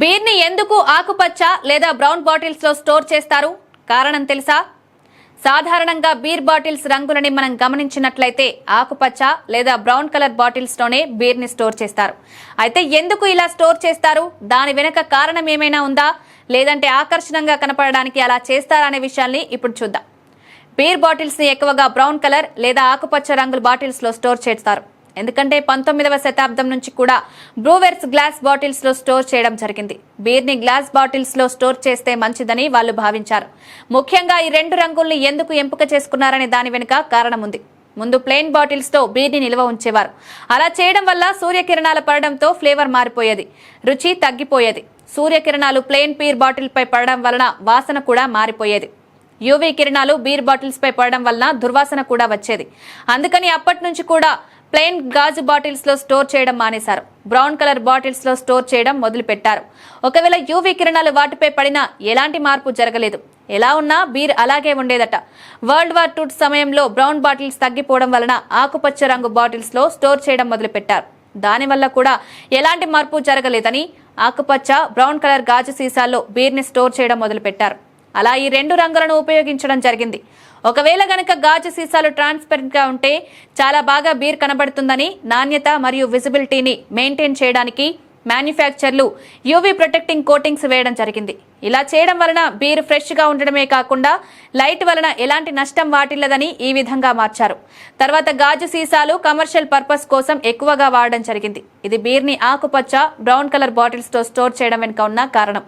బీర్ని ఎందుకు ఆకుపచ్చ లేదా బ్రౌన్ బాటిల్స్లో స్టోర్ చేస్తారు? కారణం తెలుసా? సాధారణంగా బీర్ బాటిల్స్ రంగులని మనం గమనించినట్లయితే ఆకుపచ్చ లేదా బ్రౌన్ కలర్ బాటిల్స్లోనే బీర్ని స్టోర్ చేస్తారు. అయితే ఎందుకు ఇలా స్టోర్ చేస్తారు? దాని వెనుక కారణం ఏమైనా ఉందా? లేదంటే ఆకర్షణంగా కనపడడానికి అలా చేస్తారా అనే విషయాల్ని ఇప్పుడు చూద్దాం. బీర్ బాటిల్స్ని ఎక్కువగా బ్రౌన్ కలర్ లేదా ఆకుపచ్చ రంగుల బాటిల్స్లో స్టోర్ చేస్తారు. ఎందుకంటే పంతొమ్మిదవ శతాబ్దం నుంచి కూడా బ్రూవెర్స్ గ్లాస్ బాటిల్స్లో స్టోర్ చేయడం జరిగింది. బీర్ని గ్లాస్ బాటిల్స్లో స్టోర్ చేస్తే మంచిదని వాళ్ళు భావించారు. ముఖ్యంగా ఈ రెండు రంగుల్ని ఎందుకు ఎంపిక చేసుకున్నారనే దాని వెనుక కారణం ఉంది. ముందు ప్లెయిన్ బాటిల్స్తో బీర్ని నిల్వ ఉంచేవారు. అలా చేయడం వల్ల సూర్యకిరణాలు పడడంతో ఫ్లేవర్ మారిపోయేది. రుచి తగ్గిపోయేది. సూర్యకిరణాలు ప్లెయిన్ బీర్ బాటిల్ పై పడడం వలన వాసన కూడా మారిపోయేది. యూవీ కిరణాలు బీర్ బాటిల్స్ పై పడడం వలన దుర్వాసన కూడా వచ్చేది. అందుకని అప్పటి నుంచి కూడా ప్లెయిన్ గాజు బాటిల్స్లో స్టోర్ చేయడం మానేశారు. బ్రౌన్ కలర్ బాటిల్స్లో స్టోర్ చేయడం మొదలుపెట్టారు. ఒకవేళ యూవీ కిరణాలు వాటిపై పడినా ఎలాంటి మార్పు జరగలేదు. ఎలా ఉన్నా బీర్ అలాగే ఉండేదట. వరల్డ్ వార్ టూ సమయంలో బ్రౌన్ బాటిల్స్ తగ్గిపోవడం వలన ఆకుపచ్చ రంగు బాటిల్స్లో స్టోర్ చేయడం మొదలుపెట్టారు. దానివల్ల కూడా ఎలాంటి మార్పు జరగలేదని ఆకుపచ్చ బ్రౌన్ కలర్ గాజు సీసాల్లో బీర్ని స్టోర్ చేయడం మొదలుపెట్టారు. అలా ఈ రెండు రంగులను ఉపయోగించడం జరిగింది. ఒకవేళ గనక గాజు సీసాలు ట్రాన్స్పరెంట్గా ఉంటే చాలా బాగా బీర్ కనబడుతుందని నాణ్యత మరియు విజిబిలిటీని మెయింటైన్ చేయడానికి మ్యానుఫ్యాక్చర్లు యూవీ ప్రొటెక్టింగ్ కోటింగ్స్ వేయడం జరిగింది. ఇలా చేయడం వలన బీర్ ఫ్రెష్గా ఉండడమే కాకుండా లైట్ వలన ఎలాంటి నష్టం వాటిల్లదని ఈ విధంగా మార్చారు. తర్వాత గాజు సీసాలు కమర్షియల్ పర్పస్ కోసం ఎక్కువగా వాడడం జరిగింది. ఇది బీర్ని ఆకుపచ్చ బ్రౌన్ కలర్ బాటిల్స్తో స్టోర్ చేయడం వెనుక ఉన్న కారణం.